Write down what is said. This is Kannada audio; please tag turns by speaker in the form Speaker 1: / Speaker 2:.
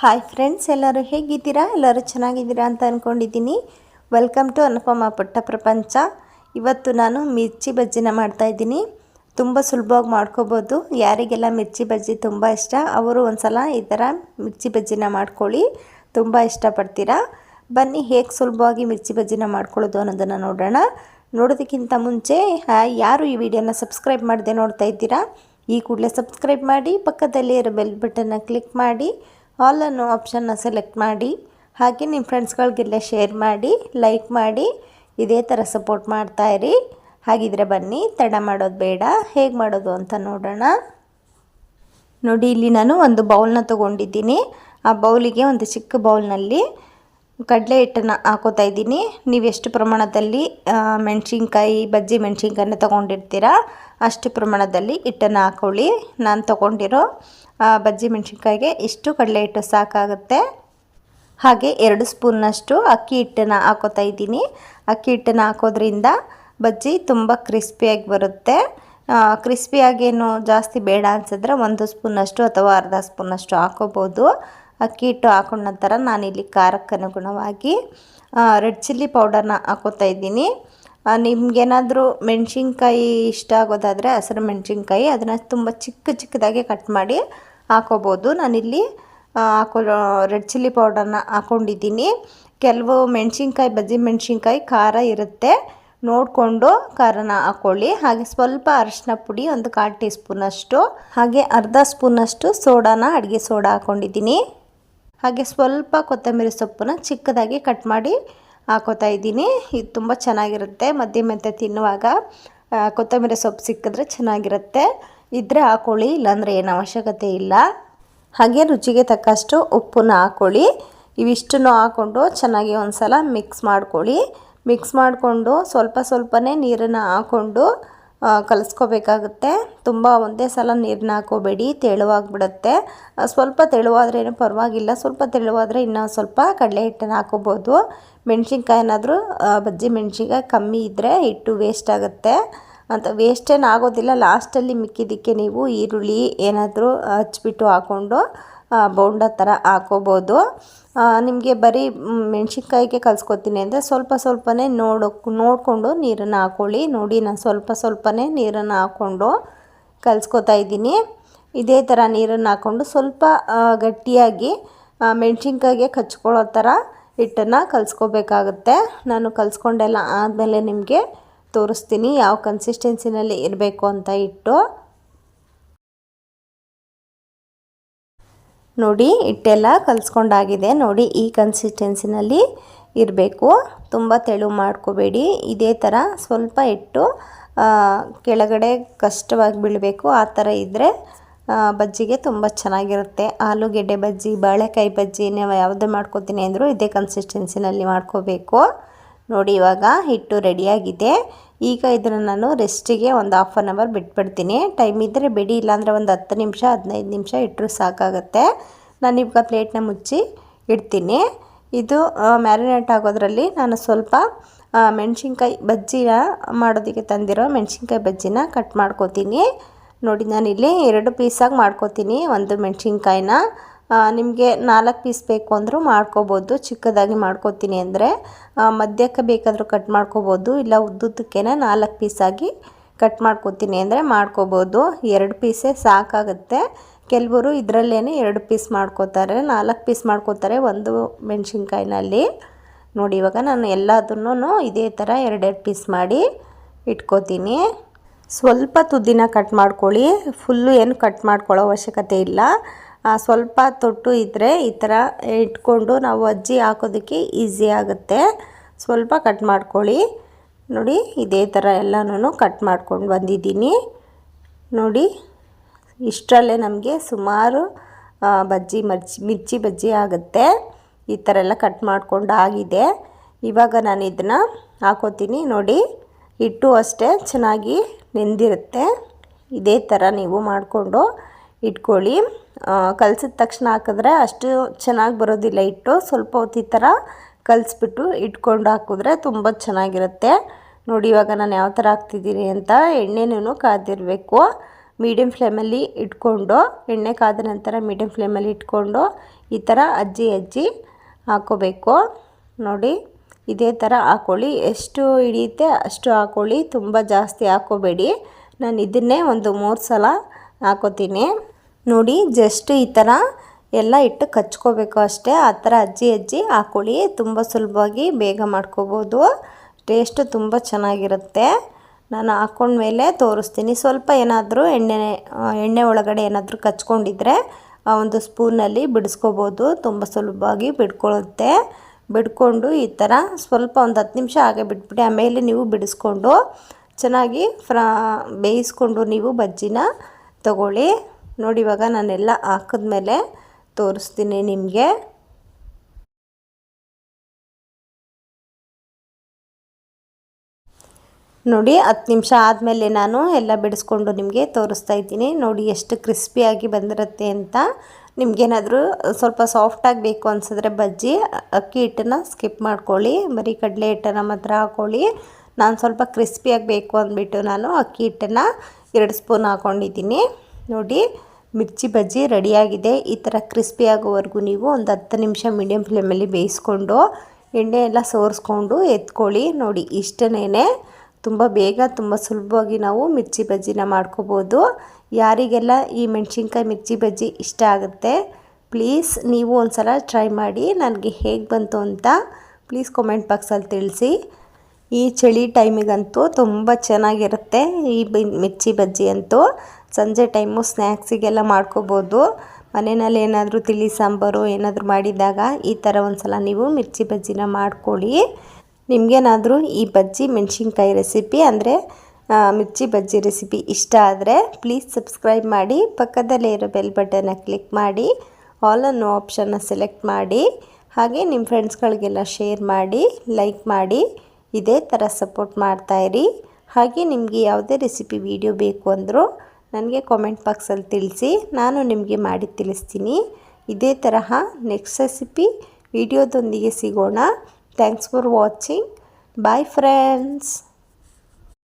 Speaker 1: ಹಾಯ್ ಫ್ರೆಂಡ್ಸ್ ಎಲ್ಲರೂ ಹೇಗಿದ್ದೀರಾ? ಎಲ್ಲರೂ ಚೆನ್ನಾಗಿದ್ದೀರಾ ಅಂತ ಅಂದ್ಕೊಂಡಿದ್ದೀನಿ ವೆಲ್ಕಮ್ ಟು ಅನುಪಮ ಪುಟ್ಟ ಪ್ರಪಂಚ ಇವತ್ತು ನಾನು ಮಿರ್ಚಿ ಬಜ್ಜಿನ ಮಾಡ್ತಾಯಿದ್ದೀನಿ ತುಂಬ ಸುಲಭವಾಗಿ ಮಾಡ್ಕೋಬೋದು. ಯಾರಿಗೆಲ್ಲ ಮಿರ್ಚಿ ಬಜ್ಜಿ ತುಂಬ ಇಷ್ಟ, ಅವರು ಒಂದ್ಸಲ ಈ ಥರ ಮಿರ್ಚಿ ಬಜ್ಜಿನ ಮಾಡ್ಕೊಳ್ಳಿ. ತುಂಬ ಇಷ್ಟಪಡ್ತೀರಾ? ಬನ್ನಿ, ಹೇಗೆ ಸುಲಭವಾಗಿ ಮಿರ್ಚಿ ಬಜ್ಜಿನ ಮಾಡ್ಕೊಳ್ಳೋದು ಅನ್ನೋದನ್ನು ನೋಡೋಣ. ನೋಡೋದಕ್ಕಿಂತ ಮುಂಚೆ ಯಾರು ಈ ವಿಡಿಯೋನ ಸಬ್ಸ್ಕ್ರೈಬ್ ಮಾಡದೆ ನೋಡ್ತಾ ಇದ್ದೀರಾ, ಈ ಕೂಡಲೇ ಸಬ್ಸ್ಕ್ರೈಬ್ ಮಾಡಿ ಪಕ್ಕದಲ್ಲಿ ಇರೋ ಬೆಲ್ ಬಟನ್ನ ಕ್ಲಿಕ್ ಮಾಡಿ. ಆಲ್ ಅನ್ನೋ ಆಪ್ಷನ್ನ ಸೆಲೆಕ್ಟ್ ಮಾಡಿ, ಹಾಗೆ ನಿಮ್ಮ ಫ್ರೆಂಡ್ಸ್ಗಳಿಗೆಲ್ಲ ಶೇರ್ ಮಾಡಿ ಲೈಕ್ ಮಾಡಿ, ಇದೇ ಥರ ಸಪೋರ್ಟ್ ಮಾಡ್ತಾಯಿರಿ ಹಾಗಿದ್ರೆ ಬನ್ನಿ, ತಡ ಮಾಡೋದು ಬೇಡ, ಹೇಗೆ ಮಾಡೋದು ಅಂತ ನೋಡೋಣ. ನೋಡಿ, ಇಲ್ಲಿ ನಾನು ಒಂದು ಬೌಲ್ನ ತೊಗೊಂಡಿದ್ದೀನಿ. ಆ ಬೌಲಿಗೆ ಒಂದು ಚಿಕ್ಕ ಬೌಲ್ನಲ್ಲಿ ಕಡಲೆ ಹಿಟ್ಟನ್ನು ಹಾಕೋತಾ ಇದ್ದೀನಿ. ನೀವು ಎಷ್ಟು ಪ್ರಮಾಣದಲ್ಲಿ ಮೆಣಸಿನ್ಕಾಯಿ, ಬಜ್ಜಿ ಮೆಣಸಿನ್ಕಾಯಿನ ತೊಗೊಂಡಿರ್ತೀರಾ, ಅಷ್ಟು ಪ್ರಮಾಣದಲ್ಲಿ ಹಿಟ್ಟನ್ನು ಹಾಕೊಳ್ಳಿ. ನಾನು ತೊಗೊಂಡಿರೋ ಬಜ್ಜಿ ಮೆಣಸಿನ್ಕಾಯಿಗೆ ಇಷ್ಟು ಕಡಲೆ ಹಿಟ್ಟು ಸಾಕಾಗುತ್ತೆ, ಹಾಗೆ ಎರಡು ಸ್ಪೂನ್ನಷ್ಟು ಅಕ್ಕಿ ಹಿಟ್ಟನ್ನು ಹಾಕೋತಾ ಇದ್ದೀನಿ. ಅಕ್ಕಿ ಹಿಟ್ಟನ್ನು ಹಾಕೋದ್ರಿಂದ ಬಜ್ಜಿ ತುಂಬ ಕ್ರಿಸ್ಪಿಯಾಗಿ ಬರುತ್ತೆ. ಕ್ರಿಸ್ಪಿಯಾಗೇನು ಜಾಸ್ತಿ ಬೇಡ ಅನಿಸಿದ್ರೆ ಒಂದು ಸ್ಪೂನಷ್ಟು ಅಥವಾ ಅರ್ಧ ಸ್ಪೂನಷ್ಟು ಹಾಕೋಬೋದು. ಅಕ್ಕಿ ಹಿಟ್ಟು ಹಾಕೊಂಡ ನಂತರ ನಾನಿಲ್ಲಿ ಖಾರಕ್ಕೆ ಅನುಗುಣವಾಗಿ ರೆಡ್ ಚಿಲ್ಲಿ ಪೌಡರ್ನ ಹಾಕೋತಾ ಇದ್ದೀನಿ. ನಿಮಗೇನಾದರೂ ಮೆಣಸಿನ್ಕಾಯಿ ಇಷ್ಟ ಆಗೋದಾದರೆ ಹಸಿರು ಮೆಣಸಿನ್ಕಾಯಿ ಅದನ್ನು ತುಂಬ ಚಿಕ್ಕ ಚಿಕ್ಕದಾಗಿ ಕಟ್ ಮಾಡಿ ಹಾಕೋಬೋದು. ನಾನಿಲ್ಲಿ ಹಾಕೋ ರೆಡ್ ಚಿಲ್ಲಿ ಪೌಡರ್ನ ಹಾಕ್ಕೊಂಡಿದ್ದೀನಿ ಕೆಲವು ಮೆಣಸಿನ್ಕಾಯಿ, ಬಜ್ಜಿ ಮೆಣಸಿನ್ಕಾಯಿ ಖಾರ ಇರುತ್ತೆ. ನೋಡಿಕೊಂಡು ಖಾರನ ಹಾಕ್ಕೊಳ್ಳಿ ಹಾಗೆ ಸ್ವಲ್ಪ ಅರಿಶಿನ ಪುಡಿ, ಒಂದು ಕಾಲು ಟೀ ಸ್ಪೂನಷ್ಟು ಹಾಗೆ ಅರ್ಧ ಸ್ಪೂನಷ್ಟು ಸೋಡಾನ, ಅಡುಗೆ ಸೋಡಾ ಹಾಕ್ಕೊಂಡಿದ್ದೀನಿ ಹಾಗೆ ಸ್ವಲ್ಪ ಕೊತ್ತಂಬರಿ ಸೊಪ್ಪನ್ನ ಚಿಕ್ಕದಾಗಿ ಕಟ್ ಮಾಡಿ ಹಾಕೋತಾ ಇದ್ದೀನಿ. ಇದು ತುಂಬ ಚೆನ್ನಾಗಿರುತ್ತೆ. ಮಧ್ಯ ಮೆಂತೆ ತಿನ್ನುವಾಗ ಕೊತ್ತಂಬರಿ ಸೊಪ್ಪು ಸಿಕ್ಕಿದ್ರೆ ಚೆನ್ನಾಗಿರುತ್ತೆ. ಇದ್ದರೆ ಹಾಕೊಳ್ಳಿ, ಇಲ್ಲಾಂದರೆ ಏನು ಅವಶ್ಯಕತೆ ಇಲ್ಲ. ಹಾಗೆ ರುಚಿಗೆ ತಕ್ಕಷ್ಟು ಉಪ್ಪನ್ನ ಹಾಕ್ಕೊಳ್ಳಿ ಇವಿಷ್ಟನ್ನು ಹಾಕ್ಕೊಂಡು ಚೆನ್ನಾಗಿ ಒಂದು ಸಲ ಮಿಕ್ಸ್ ಮಾಡ್ಕೊಳ್ಳಿ. ಮಿಕ್ಸ್ ಮಾಡಿಕೊಂಡು ಸ್ವಲ್ಪ ಸ್ವಲ್ಪನೇ ನೀರನ್ನು ಹಾಕ್ಕೊಂಡು ಕಲಿಸ್ಕೋಬೇಕಾಗುತ್ತೆ. ತುಂಬ ಒಂದೇ ಸಲ ನೀರನ್ನ ಹಾಕೋಬೇಡಿ, ತೆಳುವಾಗಿಬಿಡುತ್ತೆ. ಸ್ವಲ್ಪ ತೆಳುವಾದ್ರೇನು ಪರವಾಗಿಲ್ಲ. ಸ್ವಲ್ಪ ತೆಳುವಾದರೆ ಇನ್ನೂ ಸ್ವಲ್ಪ ಕಡಲೆ ಹಿಟ್ಟನ್ನು ಹಾಕೋಬೋದು. ಮೆಣಸಿನ್ಕಾಯಿ ಏನಾದರೂ ಬಜ್ಜಿ ಮೆಣಸಿನ್ಕಾಯಿ ಕಮ್ಮಿ ಇದ್ದರೆ ಹಿಟ್ಟು ವೇಸ್ಟ್ ಆಗುತ್ತೆ. ಅಂತ ವೇಸ್ಟೇನು ಆಗೋದಿಲ್ಲ. ಲಾಸ್ಟಲ್ಲಿ ಮಿಕ್ಕಿದ್ದಕ್ಕೆ ನೀವು ಈರುಳ್ಳಿ ಏನಾದರೂ ಹಚ್ಬಿಟ್ಟು ಹಾಕ್ಕೊಂಡು ಬೋಂಡ ಥರ ಹಾಕೋಬೋದು. ನಿಮಗೆ ಬರೀ ಮೆಣಸಿನ್ಕಾಯಿಗೆ ಕಲಿಸ್ಕೊತೀನಿ ಅಂದರೆ ಸ್ವಲ್ಪ ಸ್ವಲ್ಪನೇ ನೋಡು, ನೋಡಿಕೊಂಡು ನೀರನ್ನು ಹಾಕ್ಕೊಳ್ಳಿ ನೋಡಿ, ನಾನು ಸ್ವಲ್ಪ ಸ್ವಲ್ಪನೇ ನೀರನ್ನು ಹಾಕ್ಕೊಂಡು ಕಲಿಸ್ಕೊತಾ ಇದ್ದೀನಿ. ಇದೇ ಥರ ನೀರನ್ನು ಹಾಕ್ಕೊಂಡು ಸ್ವಲ್ಪ ಗಟ್ಟಿಯಾಗಿ ಮೆಣ್ಸಿನ್ಕಾಯಿಗೆ ಕಚ್ಕೊಳ್ಳೋ ಥರ ಹಿಟ್ಟನ್ನು ಕಲಿಸ್ಕೋಬೇಕಾಗುತ್ತೆ. ನಾನು ಕಲಿಸ್ಕೊಂಡೆಲ್ಲ ಆದಮೇಲೆ ನಿಮಗೆ ತೋರಿಸ್ತೀನಿ ಯಾವ ಕನ್ಸಿಸ್ಟೆನ್ಸಿನಲ್ಲಿ ಇರಬೇಕು ಅಂತ ಇಟ್ಟು ನೋಡಿ ಹಿಟ್ಟೆಲ್ಲ ಕಲಿಸ್ಕೊಂಡಾಗಿದೆ. ನೋಡಿ, ಈ ಕನ್ಸಿಸ್ಟೆನ್ಸಿನಲ್ಲಿ ಇರಬೇಕು. ತುಂಬ ತೆಳು ಮಾಡ್ಕೋಬೇಡಿ. ಇದೇ ಥರ ಸ್ವಲ್ಪ ಹಿಟ್ಟು ಕೆಳಗಡೆ ಕಷ್ಟವಾಗಿ ಬೀಳಬೇಕು. ಆ ಥರ ಇದ್ದರೆ ಬಜ್ಜಿಗೆ ತುಂಬ ಚೆನ್ನಾಗಿರುತ್ತೆ. ಆಲೂಗೆಡ್ಡೆ ಬಜ್ಜಿ, ಬಾಳೆಕಾಯಿ ಬಜ್ಜಿ, ನಾವು ಯಾವುದೇ ಮಾಡ್ಕೋತೀನಿ ಅಂದರೂ ಇದೇ ಕನ್ಸಿಸ್ಟೆನ್ಸಿನಲ್ಲಿ ಮಾಡ್ಕೋಬೇಕು. ನೋಡಿ, ಇವಾಗ ಹಿಟ್ಟು ರೆಡಿಯಾಗಿದೆ ಈಗ ಇದನ್ನು ನಾನು ರೆಸ್ಟಿಗೆ ಒಂದು ಹಾಫ್ ಆನ್ ಅವರ್ ಬಿಟ್ಬಿಡ್ತೀನಿ. ಟೈಮ್ ಇದ್ದರೆ ಬಿಡಿ, ಇಲ್ಲಾಂದರೆ ಒಂದು ಹತ್ತು ನಿಮಿಷ, ಹದಿನೈದು ನಿಮಿಷ ಇಟ್ಟರು ಸಾಕಾಗುತ್ತೆ. ನಾನು ಇವಾಗ ಪ್ಲೇಟ್ನ ಮುಚ್ಚಿ ಇಡ್ತೀನಿ. ಇದು ಮ್ಯಾರಿನೇಟ್ ಆಗೋದ್ರಲ್ಲಿ ನಾನು ಸ್ವಲ್ಪ ಮೆಣಸಿನ್ಕಾಯಿ ಬಜ್ಜಿನ ಮಾಡೋದಕ್ಕೆ ತಂದಿರೋ ಮೆಣಸಿನ್ಕಾಯಿ ಬಜ್ಜಿನ ಕಟ್ ಮಾಡ್ಕೋತೀನಿ. ನೋಡಿ, ನಾನಿಲ್ಲಿ ಎರಡು ಪೀಸಾಗಿ ಮಾಡ್ಕೋತೀನಿ. ಒಂದು ಮೆಣಸಿನ್ಕಾಯಿನ ನಿಮಗೆ ನಾಲ್ಕು ಪೀಸ್ ಬೇಕು ಅಂದರೂ ಮಾಡ್ಕೋಬೋದು. ಚಿಕ್ಕದಾಗಿ ಮಾಡ್ಕೋತೀನಿ ಅಂದರೆ ಮಧ್ಯಕ್ಕೆ ಬೇಕಾದರೂ ಕಟ್ ಮಾಡ್ಕೋಬೋದು. ಇಲ್ಲ ಉದ್ದುದ್ದಕ್ಕೆ ನಾಲ್ಕು ಪೀಸಾಗಿ ಕಟ್ ಮಾಡ್ಕೋತೀನಿ ಅಂದರೆ ಮಾಡ್ಕೋಬೋದು. ಎರಡು ಪೀಸೇ ಸಾಕಾಗುತ್ತೆ. ಕೆಲವರು ಇದರಲ್ಲೇ ಎರಡು ಪೀಸ್ ಮಾಡ್ಕೋತಾರೆ. ನಾಲ್ಕು ಪೀಸ್ ಮಾಡ್ಕೋತಾರೆ ಒಂದು ಮೆಣಸಿನ್ಕಾಯಿನಲ್ಲಿ. ನೋಡಿ, ಇವಾಗ ನಾನು ಎಲ್ಲದನ್ನು ಇದೇ ಥರ ಎರಡೆರಡು ಪೀಸ್ ಮಾಡಿ ಇಟ್ಕೋತೀನಿ. ಸ್ವಲ್ಪ ತುದಿನ ಕಟ್ ಮಾಡ್ಕೊಳ್ಳಿ. ಫುಲ್ಲು ಏನು ಕಟ್ ಮಾಡ್ಕೊಳ್ಳೋ ಅವಶ್ಯಕತೆ ಇಲ್ಲ. ಸ್ವಲ್ಪ ತೊಟ್ಟು ಇದ್ದರೆ ಈ ಥರ ಇಟ್ಕೊಂಡು ನಾವು ಅಜ್ಜಿ ಹಾಕೋದಕ್ಕೆ ಈಸಿ ಆಗುತ್ತೆ. ಸ್ವಲ್ಪ ಕಟ್ ಮಾಡ್ಕೊಳ್ಳಿ. ನೋಡಿ, ಇದೇ ಥರ ಎಲ್ಲನೂ ಕಟ್ ಮಾಡ್ಕೊಂಡು ಬಂದಿದ್ದೀನಿ. ನೋಡಿ, ಇಷ್ಟರಲ್ಲೇ ನಮಗೆ ಸುಮಾರು ಬಜ್ಜಿ ಮಜ್ಜಿ, ಮಿರ್ಚಿ ಬಜ್ಜಿ ಆಗುತ್ತೆ. ಈ ಥರ ಎಲ್ಲ ಕಟ್ ಮಾಡ್ಕೊಂಡು ಆಗಿದೆ. ಇವಾಗ ನಾನು ಇದನ್ನು ಹಾಕೋತೀನಿ. ನೋಡಿ, ಹಿಟ್ಟು ಅಷ್ಟೇ ಚೆನ್ನಾಗಿ ನೆಂದಿರುತ್ತೆ. ಇದೇ ಥರ ನೀವು ಮಾಡಿಕೊಂಡು ಇಟ್ಕೊಳ್ಳಿ. ಕಲಸಿದ ತಕ್ಷಣ ಹಾಕಿದ್ರೆ ಅಷ್ಟು ಚೆನ್ನಾಗಿ ಬರೋದಿಲ್ಲ ಇಟ್ಟು ಸ್ವಲ್ಪ ಹೊತ್ತು ಈ ಥರ ಕಲಿಸ್ಬಿಟ್ಟು ಇಟ್ಕೊಂಡು ಹಾಕಿದ್ರೆ ತುಂಬ ಚೆನ್ನಾಗಿರುತ್ತೆ. ನೋಡಿ, ಇವಾಗ ನಾನು ಯಾವ ಥರ ಹಾಕ್ತಿದ್ದೀನಿ ಅಂತ ಎಣ್ಣೆನೂ ಕಾದಿರಬೇಕು. ಮೀಡಿಯಮ್ ಫ್ಲೇಮಲ್ಲಿ ಇಟ್ಕೊಂಡು, ಎಣ್ಣೆ ಕಾದ ನಂತರ ಮೀಡಿಯಮ್ ಫ್ಲೇಮಲ್ಲಿ ಇಟ್ಕೊಂಡು ಈ ಥರ ಅಜ್ಜಿ ಅಜ್ಜಿ ಹಾಕೋಬೇಕು. ನೋಡಿ, ಇದೇ ಥರ ಹಾಕೊಳ್ಳಿ. ಎಷ್ಟು ಹಿಡಿಯುತ್ತೆ ಅಷ್ಟು ಹಾಕ್ಕೊಳ್ಳಿ ತುಂಬ ಜಾಸ್ತಿ ಹಾಕೋಬೇಡಿ. ನಾನು ಇದನ್ನೇ ಒಂದು ಮೂರು ಸಲ ಹಾಕೋತೀನಿ. ನೋಡಿ, ಜಸ್ಟ್ ಈ ಥರ ಎಲ್ಲ ಇಟ್ಟು ಕಚ್ಕೋಬೇಕು ಅಷ್ಟೇ. ಆ ಥರ ಅಜ್ಜಿ ಅಜ್ಜಿ ಹಾಕೊಳ್ಳಿ ತುಂಬ ಸುಲಭವಾಗಿ ಬೇಗ ಮಾಡ್ಕೋಬೋದು. ಟೇಸ್ಟು ತುಂಬ ಚೆನ್ನಾಗಿರುತ್ತೆ. ನಾನು ಹಾಕ್ಕೊಂಡ್ಮೇಲೆ ತೋರಿಸ್ತೀನಿ. ಸ್ವಲ್ಪ ಏನಾದರೂ ಎಣ್ಣೆ ಎಣ್ಣೆ ಒಳಗಡೆ ಏನಾದರೂ ಕಚ್ಕೊಂಡಿದ್ರೆ ಆ ಒಂದು ಸ್ಪೂನಲ್ಲಿ ಬಿಡಿಸ್ಕೋಬೋದು. ತುಂಬ ಸುಲಭವಾಗಿ ಬಿಡ್ಕೊಳ್ಳುತ್ತೆ. ಬಿಡ್ಕೊಂಡು ಈ ಥರ ಸ್ವಲ್ಪ ಒಂದು ಹತ್ತು ನಿಮಿಷ ಹಾಗೆ ಬಿಟ್ಬಿಟ್ಟು ಆಮೇಲೆ ನೀವು ಬಿಡಿಸ್ಕೊಂಡು ಚೆನ್ನಾಗಿ ಫ್ರಾ ಬೇಯಿಸ್ಕೊಂಡು ನೀವು ಬಜ್ಜಿನ ತಗೊಳ್ಳಿ. ನೋಡಿ, ಇವಾಗ ನಾನೆಲ್ಲ ಹಾಕಿದ್ಮೇಲೆ ತೋರಿಸ್ತೀನಿ ನಿಮಗೆ. ನೋಡಿ, ಹತ್ತು ನಿಮಿಷ ಆದಮೇಲೆ ನಾನು ಎಲ್ಲ ಬಿಡಿಸ್ಕೊಂಡು ನಿಮಗೆ ತೋರಿಸ್ತಾ ಇದ್ದೀನಿ. ನೋಡಿ, ಎಷ್ಟು ಕ್ರಿಸ್ಪಿಯಾಗಿ ಬಂದಿರುತ್ತೆ ಅಂತ. ನಿಮಗೇನಾದರೂ ಸ್ವಲ್ಪ ಸಾಫ್ಟಾಗಿ ಬೇಕು ಅನಿಸಿದ್ರೆ ಬಜ್ಜಿ, ಅಕ್ಕಿ ಹಿಟ್ಟನ್ನು ಸ್ಕಿಪ್ ಮಾಡ್ಕೊಳ್ಳಿ. ಬರೀ ಕಡಲೆ ಹಿಟ್ಟನ್ನು ಮಾತ್ರ ಹಾಕ್ಕೊಳ್ಳಿ ನಾನು ಸ್ವಲ್ಪ ಕ್ರಿಸ್ಪಿಯಾಗಿ ಬೇಕು ಅಂದ್ಬಿಟ್ಟು ನಾನು ಅಕ್ಕಿ ಹಿಟ್ಟನ್ನು ಎರಡು ಸ್ಪೂನ್ ಹಾಕ್ಕೊಂಡಿದ್ದೀನಿ ನೋಡಿ, ಮಿರ್ಚಿ ಬಜ್ಜಿ ರೆಡಿಯಾಗಿದೆ. ಈ ಥರ ಕ್ರಿಸ್ಪಿ ಆಗೋವರೆಗೂ ನೀವು ಒಂದು ಹತ್ತು ನಿಮಿಷ ಮೀಡಿಯಮ್ ಫ್ಲೇಮಲ್ಲಿ ಬೇಯಿಸ್ಕೊಂಡು ಎಣ್ಣೆ ಎಲ್ಲ ಸೋರಿಸ್ಕೊಂಡು ಎತ್ಕೊಳ್ಳಿ. ನೋಡಿ ಇಷ್ಟನೇ ತುಂಬ ಬೇಗ, ತುಂಬ ಸುಲಭವಾಗಿ ನಾವು ಮಿರ್ಚಿ ಬಜ್ಜಿನ ಮಾಡ್ಕೋಬೋದು. ಯಾರಿಗೆಲ್ಲ ಈ ಮೆಣಸಿನ್ಕಾಯಿ ಮಿರ್ಚಿ ಬಜ್ಜಿ ಇಷ್ಟ ಆಗುತ್ತೆ, ಪ್ಲೀಸ್ ನೀವು ಒಂದು ಸಲ ಟ್ರೈ ಮಾಡಿ, ನನಗೆ ಹೇಗೆ ಬಂತು ಅಂತ ಪ್ಲೀಸ್ ಕಾಮೆಂಟ್ ಬಾಕ್ಸಲ್ಲಿ ತಿಳಿಸಿ. ಈ ಚಳಿ ಟೈಮಿಗಂತೂ ತುಂಬ ಚೆನ್ನಾಗಿರುತ್ತೆ ಈ ಮಿರ್ಚಿ ಬಜ್ಜಿ ಅಂತೂ. ಸಂಜೆ ಟೈಮು ಸ್ನ್ಯಾಕ್ಸಿಗೆಲ್ಲ ಮಾಡ್ಕೋಬೋದು. ಮನೆಯಲ್ಲಿ ಏನಾದರೂ ತಿಳಿ ಸಾಂಬಾರು ಏನಾದರೂ ಮಾಡಿದಾಗ ಈ ಥರ ಒಂದು ಸಲ ನೀವು ಮಿರ್ಚಿ ಬಜ್ಜಿನ ಮಾಡ್ಕೊಳ್ಳಿ. ನಿಮಗೇನಾದರೂ ಈ ಬಜ್ಜಿ ಮೆಣಸಿನ್ಕಾಯಿ ರೆಸಿಪಿ ಅಂದರೆ ಮಿರ್ಚಿ ಬಜ್ಜಿ ರೆಸಿಪಿ ಇಷ್ಟ ಆದರೆ ಪ್ಲೀಸ್ ಸಬ್ಸ್ಕ್ರೈಬ್ ಮಾಡಿ, ಪಕ್ಕದಲ್ಲೇ ಇರೋ ಬೆಲ್ ಬಟನ್ನ ಕ್ಲಿಕ್ ಮಾಡಿ, ಆಲ್ ಅನ್ನೋ ಆಪ್ಷನ್ನ ಸೆಲೆಕ್ಟ್ ಮಾಡಿ, ಹಾಗೆ ನಿಮ್ಮ ಫ್ರೆಂಡ್ಸ್ಗಳಿಗೆಲ್ಲ ಶೇರ್ ಮಾಡಿ, ಲೈಕ್ ಮಾಡಿ, ಇದೇ ಥರ ಸಪೋರ್ಟ್ ಮಾಡ್ತಾಯಿರಿ ಹಾಗೆ ನಿಮಗೆ ಯಾವುದೇ ರೆಸಿಪಿ, ವಿಡಿಯೋ ಬೇಕು ಅಂದರೂ ನನಗೆ ಕಾಮೆಂಟ್ ಬಾಕ್ಸಲ್ಲಿ ತಿಳಿಸಿ, ನಾನು ನಿಮಗೆ ಮಾಡಿ ತಿಳಿಸ್ತೀನಿ. ಇದೇ ತರಹ ನೆಕ್ಸ್ಟ್ ರೆಸಿಪಿ ವಿಡಿಯೋದೊಂದಿಗೆ ಸಿಗೋಣ. Thanks for watching bye friends